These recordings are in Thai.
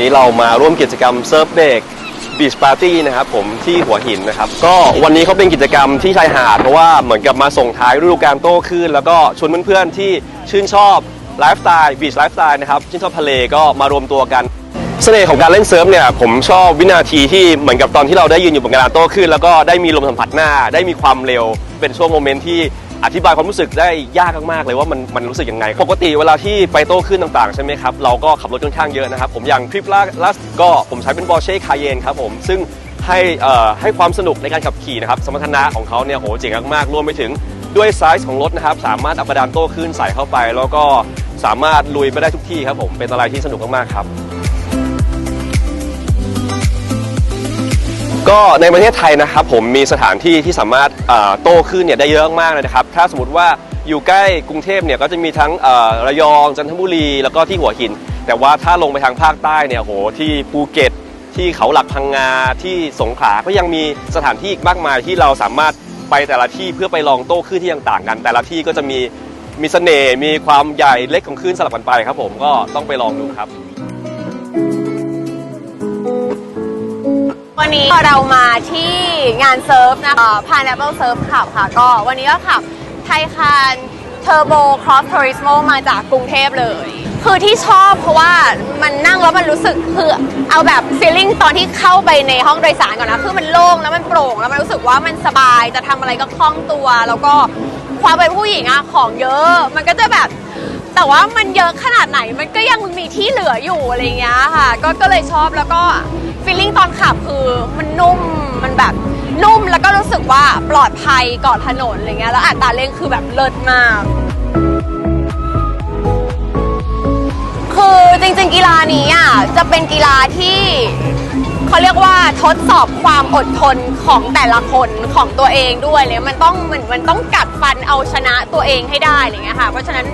นี้เรามาร่วมกิจกรรมเซิร์ฟเบรกบีชปาร์ตี้นะครับผมที่หัวหินนะครับ ก็วันนี้เขาเป็นกิจกรรมที่ชายหาด เพราะว่าเหมือนกับมาส่งท้ายฤดูกาลโต้คลื่นแล้วก็ชวนเพื่อนๆที่ชื่นชอบไลฟ์สไตล์บีชไลฟ์สไตล์นะครับชื่นชอบทะเลก็มารวมตัวกันเสน่ห์ของการเล่นเซิร์ฟเนี่ยผมชอบวินาทีที่เหมือนกับตอนที่เราได้ยืนอยู่บนกระดานโต้คลื่นแล้วก็ได้มีลมสัมผัสหน้าได้มีความเร็ว เป็นช่วงโมเมนต์ที่ อธิบายความรู้สึกได้ยากมากๆเลยว่ามันมันรู้สึกยังไง ปกติเวลาที่ไปโต้คลื่นต่างๆ ใช่ไหมครับ เราก็ขับรถค่อนข้างเยอะนะครับ ผมอย่างทริปล่าล่าสุดก็ผมใช้เป็น Porsche Cayenne ครับผม ซึ่งให้ให้ความสนุกในการขับขี่นะครับ สมรรถนะของเขาเนี่ยโหเจ๋งมากๆรวมไปถึงด้วยไซส์ของรถนะครับ สามารถอากระดานโต้คลื่นใส่เข้าไป แล้วก็สามารถลุยไปได้ทุกที่ครับผมเป็นอะไรที่สนุกมากๆครับ ก็ในประเทศไทยนะครับผมมีสถานที่ที่สามารถโตขึ้นเนี่ยได้เยอะมากเลยนะครับ ถ้าสมมติว่าอยู่ใกล้กรุงเทพเนี่ยก็จะมีทั้งระยองจันทบุรี แล้วก็ที่หัวหิน แต่ว่าถ้าลงไปทางภาคใต้เนี่ยโหที่ภูเก็ต ที่เขาหลักพังงาที่สงขลาก็ยังมีสถานที่อีกมากมายที่เราสามารถไปแต่ละที่เพื่อไปลองโต้คลื่นที่ต่างๆกัน แต่ละที่ก็จะมีมีเสน่ห์มีความใหญ่เล็กของคลื่นสลับกันไปครับผมก็ต้องไปลองดูครับ วันนี้เรามาที่งานเซิร์ฟนะคะ Pineapple Surf Club ค่ะ ก็วันนี้ก็ขับไทคานเทอร์โบครอสท u ริสโมมาจากกรุงเทพเลย คือที่ชอบเพราะว่ามันนั่งแล้วมันรู้สึกคือเอาแบบฟีลลิ่งตอนที่เข้าไปในห้องโดยสารก่อนนะ คือมันโล่งแล้วมันโปร่งแล้วมันรู้สึกว่ามันสบายจะทำอะไรก็คล่องตัว แล้วก็ความเป็นผู้หญิงอะของเยอะ มันก็จะแบบแต่ว่ามันเยอะขนาดไหนมันก็ยังมีที่เหลืออยู่อะไรเงี้ยค่ะ ก็ก็เลยชอบแล้วก็ ฟีลลิ่งตอนขับคือมันนุ่มมันแบบนุ่มแล้วก็รู้สึกว่าปลอดภัยก่อนถนนอะไรเงี้ยแล้วอัตราเร่งคือแบบเลิศมาก คือจริงๆ กีฬานี้อะจะเป็นกีฬาที่เขาเรียกว่าทดสอบความอดทนของแต่ละคนของตัวเองด้วยเลยมันต้องเหมือนมันต้องกัดฟันเอาชนะตัวเองให้ได้อะไรเงี้ยค่ะเพราะฉะนั้น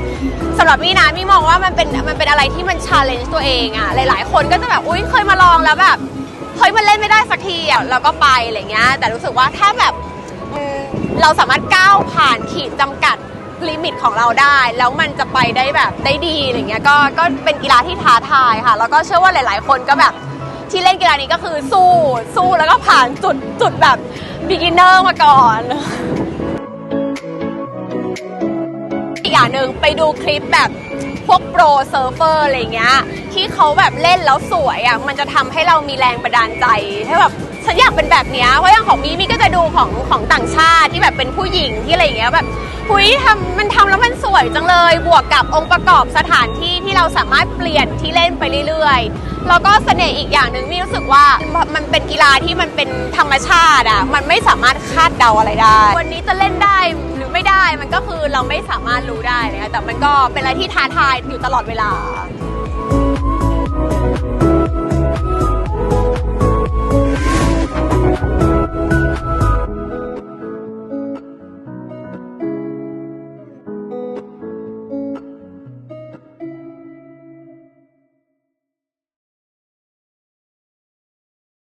สำหรับมี่นะมี่มองว่ามันเป็นมันเป็นอะไรที่มันชาเลนจ์ตัวเองอะหลาย ๆ คนก็จะแบบอุ้ยเคยมาลองแล้วแบบ เฮ้ยมันเล่นไม่ได้สักทีอะเราก็ไปอะไรเงี้ย แต่รู้สึกว่าถ้าแบบเราสามารถก้าวผ่านขีดจำกัดลิมิตของเราได้ แล้วมันจะไปได้แบบได้ดีอะไรเงี้ยก็ก็เป็นกีฬาที่ท้าทายค่ะ แล้วก็เชื่อว่าหลาย ๆ คนก็แบบที่เล่นกีฬานี้ก็คือสู้สู้แล้วก็ผ่านจุดจุดแบบ beginner มาก่อนอีกอย่างหนึ่งไปดูคลิปแบบพวกโปรเซิร์ฟเฟอร์อะไรเงี้ย ที่เขาแบบเล่นแล้วสวยอะมันจะทำให้เรามีแรงบันดาลใจให้แบบฉันอยากเป็นแบบนี้เพราะอย่างของมีมีก็จะดูของของต่างชาติที่แบบเป็นผู้หญิงที่อะไรอย่างเงี้ยแบบหุยทำมันทำแล้วมันสวยจังเลย บวกกับองค์ประกอบสถานที่ที่เราสามารถเปลี่ยนที่เล่นไปเรื่อยๆแล้วก็เสน่ห์อีกอย่างหนึ่งมีรู้สึกว่ามันเป็นกีฬาที่มันเป็นธรรมชาติอะมันไม่สามารถคาดเดาอะไรได้ วันนี้จะเล่นได้หรือไม่ได้มันก็คือเราไม่สามารถรู้ได้เลยค่ะแต่มันก็เป็นอะไรที่ท้าทายอยู่ตลอดเวลา